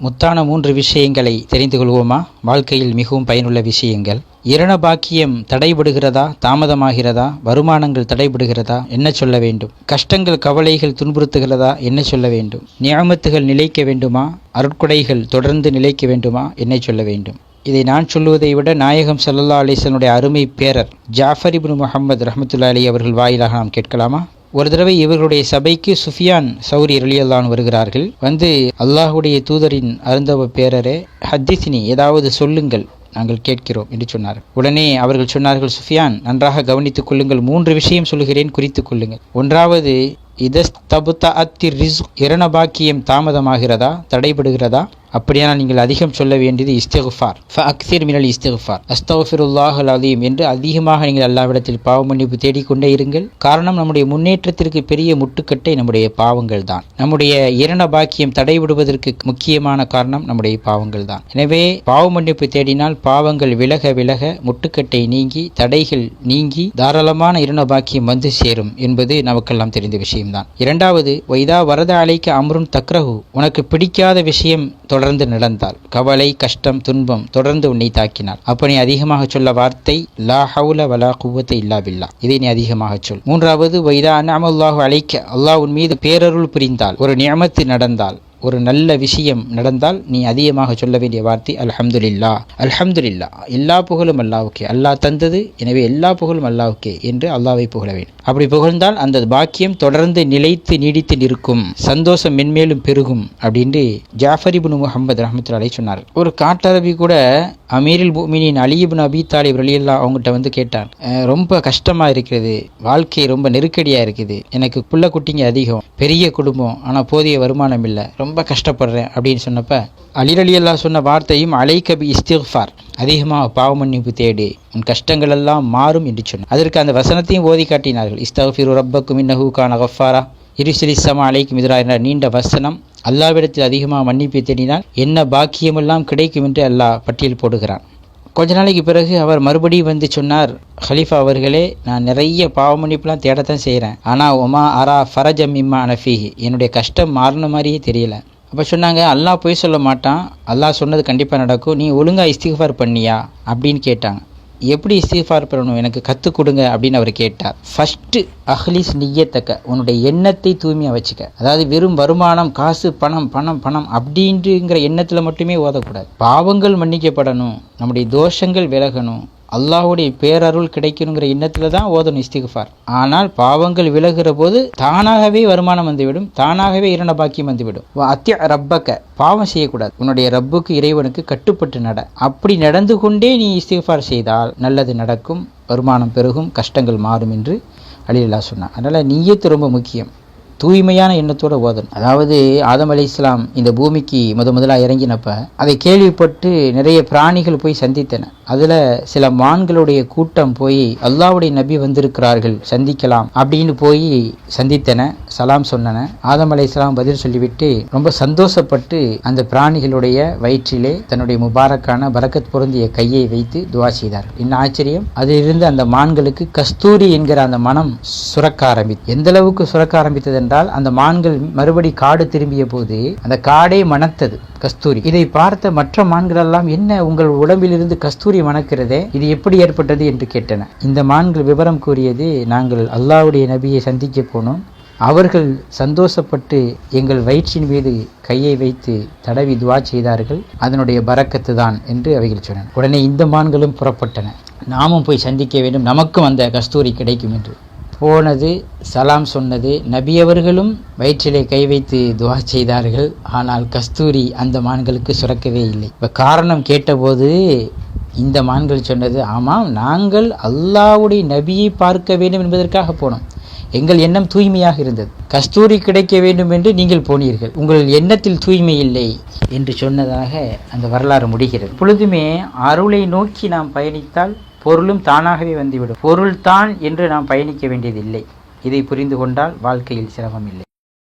முத்தான மூன்று விஷயங்களை தெரிந்து கொள்வோமா? வாழ்க்கையில் மிகவும் பயனுள்ள விஷயங்கள். இரண பாக்கியம் தடைபடுகிறதா? தாமதமாகிறதா? வருமானங்கள் தடைபடுகிறதா? என்ன சொல்ல வேண்டும்? கஷ்டங்கள் கவலைகள் துன்புறுத்துகிறதா? என்ன சொல்ல வேண்டும்? நியமத்துகள் நிலைக்க வேண்டுமா? அருட்கொடைகள் தொடர்ந்து நிலைக்க வேண்டுமா? என்ன சொல்ல வேண்டும்? இதை நான் சொல்லுவதை விட நாயகம் சல்லல்லா அலிசனுடைய அருமை பேரர் ஜாஃபர் இபின் முகமது ரஹமத்துல்லா அலி அவர்கள் வாயிலாக நாம் கேட்கலாமா? ஒரு தடவை இவர்களுடைய சபைக்கு சுஃபியான் சௌரி ரலியல்லான் வருகிறார்கள். வந்து அல்லாஹுடைய தூதரின் அருந்தவ பேரரே ஹத்திசினி ஏதாவது சொல்லுங்கள் நாங்கள் கேட்கிறோம் என்று சொன்னார் உடனே அவர்கள் சொன்னார்கள் சுஃபியான் நன்றாக கவனித்துக் கொள்ளுங்கள். மூன்று விஷயம் சொல்லுகிறேன் குறித்துக் கொள்ளுங்கள். ஒன்றாவது இதஸ்தபுத்த அத்தி ரிஸ் இரண பாக்கியம் தாமதமாகிறதா தடைபடுகிறதா? அப்படியானால் நீங்கள் அதிகம் சொல்ல வேண்டியது இஸ்தகுஃபார். ஃப அக்சிர் மினல் இஸ்திகுஃபார். அஸ்தஃபிருல்லாஹ் அலீம் என்று அதிகமாக நீங்கள் அல்லாவிடத்தில் பாவ மன்னிப்பு தேடிக்கொண்டே இருங்கள். காரணம் நம்முடைய முன்னேற்றத்திற்கு பெரிய முட்டுக்கட்டை நம்முடைய பாவங்கள் தான். நம்முடைய இரண பாக்கியம் தடைவிடுவதற்கு முக்கியமான காரணம் நம்முடைய பாவங்கள் தான். எனவே பாவ மன்னிப்பு தேடினால் பாவங்கள் விலக விலக முட்டுக்கட்டை நீங்கி தடைகள் நீங்கி தாராளமான இரண பாக்கியம் வந்து சேரும் என்பது நமக்கெல்லாம் தெரிந்த விஷயம்தான். இரண்டாவது வைதா வரத அழைக்க அம்ருன் தக்ரஹு. உனக்கு பிடிக்காத விஷயம் தொடர்ந்து நடந்தாள். கவலை கஷ்டம் துன்பம் தொடர்ந்து உன்னை தாக்கினாள். அப்ப நீ அதிகமாக சொல்ல வார்த்தை லா ஹவுல வலா குவத்தை இல்லா பில்லா இதை நீ அதிகமாக சொல். மூன்றாவது வைதா அன்னாமல்லாஹு அழைக்க அல்லாஹ் உன் மீது பேரருள் புரிந்தால் ஒரு நியமத்து நடந்தால் ஒரு நல்ல விஷயம் நடந்தால் நீ அதிகமாக சொல்ல வேண்டிய வார்த்தை அல்ஹம்துலில்லா. அல்ஹம்துலில்லா. எல்லா புகழும் அல்லாவுக்கே அல்லாஹ் தந்தது எனவே எல்லா புகழும் அல்லாவுக்கே என்று அல்லாவை புகழ வேண்டும். அப்படி புகழ்ந்தால் அந்த பாக்கியம் தொடர்ந்து நிலைத்து நீடித்து நிற்கும். சந்தோஷம் மென்மேலும் பெருகும் அப்படின்ட்டு ஜாஃபரி முகமது ரஹமத்துல்லாலே சொன்னார் ஒரு காட்டரபி கூட அமீரில் பூமினின் அலியிபின் அபி தாலிப் ரலியல்லா அவங்ககிட்ட வந்து கேட்டான் ரொம்ப கஷ்டமாக இருக்கிறது வாழ்க்கை ரொம்ப நெருக்கடியாக இருக்குது எனக்கு புள்ள குட்டிங்க அதிகம் பெரிய குடும்பம் ஆனால் போதிய வருமானம் இல்லை ரொம்ப கஷ்டப்படுறேன் அப்படின்னு சொன்னப்ப அலிர் சொன்ன வார்த்தையும் அலைகபி இஸ்திஃபார் அதிகமாக பாவ மன்னிப்பு தேடு உன் கஷ்டங்கள் எல்லாம் மாறும் என்று சொன்னார். அதற்கு அந்த வசனத்தையும் ஓதி காட்டினார்கள். இஸ்தஃபிரு ரப்பக்கும் இன்னஹூ கான கஃபாரா இருசிலிசமா அலைக்கும் எதிராக நீண்ட வசனம் அல்லாவிடத்தில் அதிகமாக மன்னிப்பு தேடினால் என்ன பாக்கியமெல்லாம் கிடைக்கும் என்று அல்லாஹ் பட்டியல் போடுகிறான். கொஞ்ச நாளைக்கு பிறகு அவர் மறுபடியும் வந்து சொன்னார் ஹலீஃபா அவர்களே நான் நிறைய பாவ மன்னிப்புலாம் தேடத்தான் செய்கிறேன். ஆனால் உமா அரா ஃபரஜம் இம்மா அனஃபீஹி என்னுடைய கஷ்டம் மாறின மாதிரியே தெரியல. அப்போ சொன்னாங்க அல்லாஹ் போய் சொல்ல மாட்டான். அல்லாஹ் சொன்னது கண்டிப்பாக நடக்கும். நீ ஒழுங்காக இஸ்திஃபார் பண்ணியா? அப்படின்னு கேட்டாங்க. எப்படி இஸ்திஃபார் பண்ணணும்? எனக்கு கற்றுக் கொடுங்க அப்படின்னு அவர் கேட்டார். ஃபஸ்ட்டு அஹ்லிஸ் நியத்தக்க உன்னுடைய எண்ணத்தை தூய்மையாக வச்சுக்க. அதாவது வெறும் வருமானம் காசு பணம் பணம் பணம் அப்படின்ட்டுங்கிற எண்ணத்தில் மட்டுமே ஓதக்கூடாது. பாவங்கள் மன்னிக்கப்படணும். நம்முடைய தோஷங்கள் விலகணும். அல்லாஹுடைய பேரருள் கிடைக்கணுங்கிற எண்ணத்தில் தான் ஓதணும் இஸ்திகுஃபார். ஆனால் பாவங்கள் விலகுற போது தானாகவே வருமானம் வந்துவிடும் தானாகவே இரண பாக்கியம் வந்துவிடும். அத்திய ரப்பக்க பாவம் செய்யக்கூடாது. உன்னுடைய ரப்புக்கு இறைவனுக்கு கட்டுப்பட்டு நட. அப்படி நடந்து கொண்டே நீ இஸ்திகுஃபார் செய்தால் நல்லது நடக்கும் வருமானம் பெருகும் கஷ்டங்கள் மாறும் என்று அலிலா சொன்னான். அதனால் நீயத்து ரொம்ப முக்கியம். தூய்மையான எண்ணத்தோடு ஓதணும். அதாவது ஆதம் அலி இஸ்லாம் இந்த பூமிக்கு முத முதலாக இறங்கினப்ப அதை கேள்விப்பட்டு நிறைய பிராணிகள் போய் சந்தித்தன. அதில் சில மான்களுடைய கூட்டம் போய் அல்லாவுடைய நபி வந்திருக்கிறார்கள் சந்திக்கலாம் அப்படின்னு போய் சந்தித்தன சலாம் சொன்னன. ஆதம் அலை இஸ்லாம் பதில் சொல்லிவிட்டு ரொம்ப சந்தோஷப்பட்டு அந்த பிராணிகளுடைய வயிற்றிலே தன்னுடைய முபாரக்கான பரக்கத் பொருந்திய கையை வைத்து துவா செய்தார். என்ன ஆச்சரியம்? அதிலிருந்து அந்த மான்களுக்கு கஸ்தூரி என்கிற அந்த மனம் சுரக்க ஆரம்பித்து எந்த அளவுக்கு சுரக்க ஆரம்பித்தது என்றால் அந்த மான்கள் மறுபடி காடு திரும்பிய போது அந்த காடே மணத்தது கஸ்தூரி. இதை பார்த்த மற்ற மான்கள் எல்லாம் என்ன உங்கள் உடம்பிலிருந்து கஸ்தூரி மணக்கிறதே இது எப்படி ஏற்பட்டது என்று கேட்டன. இந்த மான்கள் விவரம் கூறியது நாங்கள் அல்லாவுடைய நபியை சந்திக்க போனோம். அவர்கள் சந்தோஷப்பட்டு எங்கள் வயிற்றின் மீது கையை வைத்து தடவி துவா செய்தார்கள். அதனுடைய பரக்கத்து தான் என்று அவைகள் சொன்னன. உடனே இந்த மான்களும் புறப்பட்டன. நாமும் போய் சந்திக்க வேண்டும். நமக்கும் அந்த கஸ்தூரி கிடைக்கும் என்று. போனது சலாம் சொன்னது நபியவர்களும் வயிற்றிலே கை வைத்து துவா செய்தார்கள். ஆனால் கஸ்தூரி அந்த மான்களுக்கு சுரக்கவே இல்லை. இப்போ காரணம் கேட்டபோது இந்த மான்கள் சொன்னது ஆமாம் நாங்கள் அல்லாவுடைய நபியை பார்க்க வேண்டும் என்பதற்காக போனோம். எங்கள் எண்ணம் தூய்மையாக இருந்தது. கஸ்தூரி கிடைக்க வேண்டும் என்று நீங்கள் போனீர்கள். உங்கள் எண்ணத்தில் தூய்மை இல்லை என்று சொன்னதாக அந்த வரலாறு முடிகிறது. பொழுதுமே அருளை நோக்கி நாம் பயணித்தால் பொருளும் தானாகவே வந்துவிடும். பொருள் தான் என்று நாம் பயணிக்க வேண்டியதில்லை. இதை புரிந்து கொண்டால் வாழ்க்கையில் சிரமம் இல்லை.